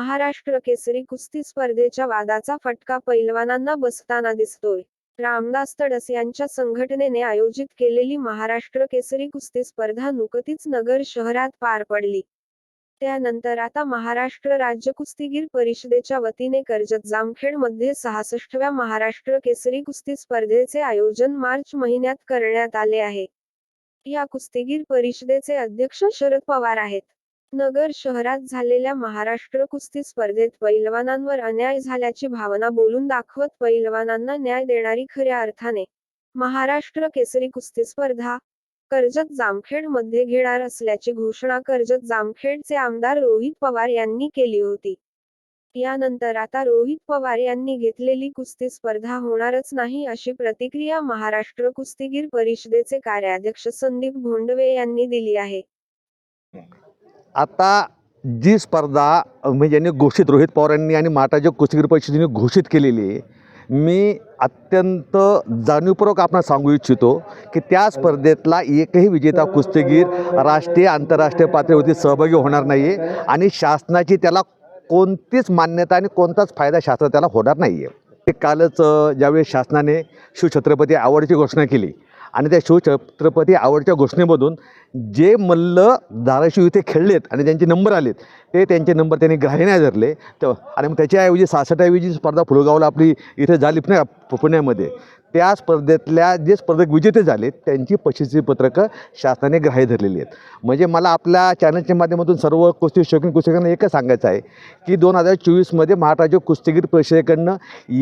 महाराष्ट्र केसरी कुस्ती स्पर्धेच्या वादाचा फटका पैलवानांना बसताना दिसतोय. रामदास तडस यांच्या संघटनेने आयोजित केलेली महाराष्ट्र केसरी कुस्ती स्पर्धा नुकतीच नगर शहरात पार पडली. त्यानंतर आता महाराष्ट्र राज्य कुस्तीगीर परिषदेच्या वतीने कर्जत जामखेडमध्ये सहासष्टव्या महाराष्ट्र केसरी कुस्ती स्पर्धेचे आयोजन मार्च महिन्यात करण्यात आले आहे. या कुस्तीगीर परिषदेचे अध्यक्ष शरद पवार आहेत. नगर शहरात झालेल्या महाराष्ट्र कुस्ती स्पर्धेत पैलवानांवर अन्याय झाल्याची भावना बोलून दाखवत पैलवानांना न्याय देणारी खऱ्या अर्थाने महाराष्ट्र केसरी कुस्ती स्पर्धा कर्जत जामखेडमध्ये घेणार असल्याची घोषणा कर्जत जामखेडचे आमदार रोहित पवार यांनी केली होती. यानंतर आता रोहित पवार यांनी घेतलेली कुस्ती स्पर्धा होणारच नाही अशी प्रतिक्रिया महाराष्ट्र कुस्तीगीर परिषदेचे कार्याध्यक्ष संदीप भोंडवे यांनी दिली आहे. आता जी स्पर्धा म्हणजे यांनी घोषित रोहित पवार यांनी आणि माटाच्या कुस्तीगीर परिषदेने घोषित केलेली आहे मी अत्यंत जाणीवपूर्वक आपण सांगू इच्छितो की त्या स्पर्धेतला एकही विजेता कुस्तीगीर राष्ट्रीय आंतरराष्ट्रीय पातळीवरती सहभागी होणार नाही आहे आणि शासनाची त्याला कोणतीच मान्यता आणि कोणताच फायदा शास्त्र त्याला होणार नाही आहे कालच ज्यावेळेस शासनाने शिवछत्रपती आवडची घोषणा केली आणि त्या शिवछत्रपती आवडच्या घोषणेमधून जे मल्ल धाराशिव इथे खेळलेत आणि त्यांचे नंबर आलेत ते त्यांचे नंबर त्यांनी ग्राह्य नाही धरले. तर आणि मग त्याच्याऐवजी सहासष्टऐवजी स्पर्धा फुलगावला आपली इथे झाली पुण्या पुण्यामध्ये. त्या स्पर्धेतल्या जे स्पर्धक विजेते झाले त्यांची प्रशस्ती पत्रकं शासनाने ग्राह्य धरलेली आहेत. म्हणजे मला आपल्या चॅनलच्या माध्यमातून सर्व कुस्ती शौकीन कुस्तीकांना एकच सांगायचं आहे की दोन हजार चोवीसमध्ये महाराष्ट्र कुस्तीगीर परिषदेकडनं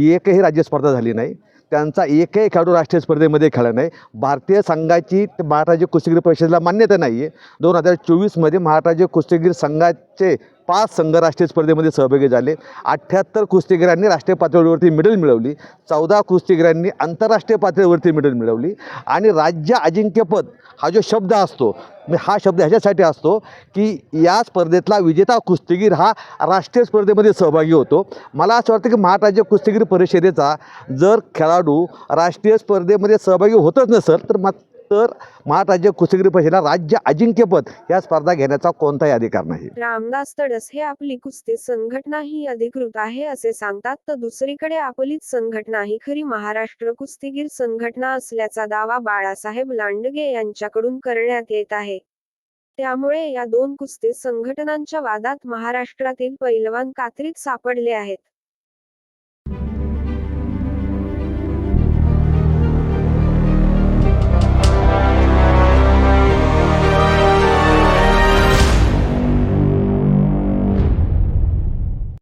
एकही राज्यस्पर्धा झाली नाही. त्यांचा एकही खेळाडू राष्ट्रीय स्पर्धेमध्ये खेळला नाही. भारतीय संघाची त- महाराष्ट्र कुस्तीगीर परिषदेला मान्यता नाही आहे दोन हजार चोवीसमध्ये महाराष्ट्र कुस्तीगीर संघाचे पाच संघ राष्ट्रीय स्पर्धेमध्ये सहभागी झाले. अठ्ठ्याहत्तर कुस्तीगिरांनी राष्ट्रीय पातळीवरती मेडल मिळवली. चौदा कुस्तीगिरांनी आंतरराष्ट्रीय पातळीवरती मेडल मिळवली. आणि राज्य अजिंक्यपद हा जो शब्द असतो हा शब्द ह्याच्यासाठी असतो की या स्पर्धेतला विजेता कुस्तीगीर हा राष्ट्रीय स्पर्धेमध्ये सहभागी होतो. मला असं वाटतं की महाराष्ट्र कुस्तीगीर परिषदेचा जर खेळाडू राष्ट्रीय स्पर्धेमध्ये सहभागी होतच नसेल तर मग तर महाराष्ट्र कुस्तीगीर परिषदेला राज्य अजिंक्यपद या स्पर्धा घेण्याचा कोणताही अधिकार नाही. रामदास तडस हे आपली कुस्ती संघटना ही अधिकृत आहे असे सांगतात. तर दुसरीकडे आपलीच संघटना ही खरी महाराष्ट्र कुस्तीगीर संघटना असल्याचा दावा बाळासाहेब लांडगे यांच्याकडून करण्यात येत आहे. त्यामुळे या दोन कुस्ती संघटनांच्या वादात महाराष्ट्रातील पैलवान कात्रीत सापडले आहेत.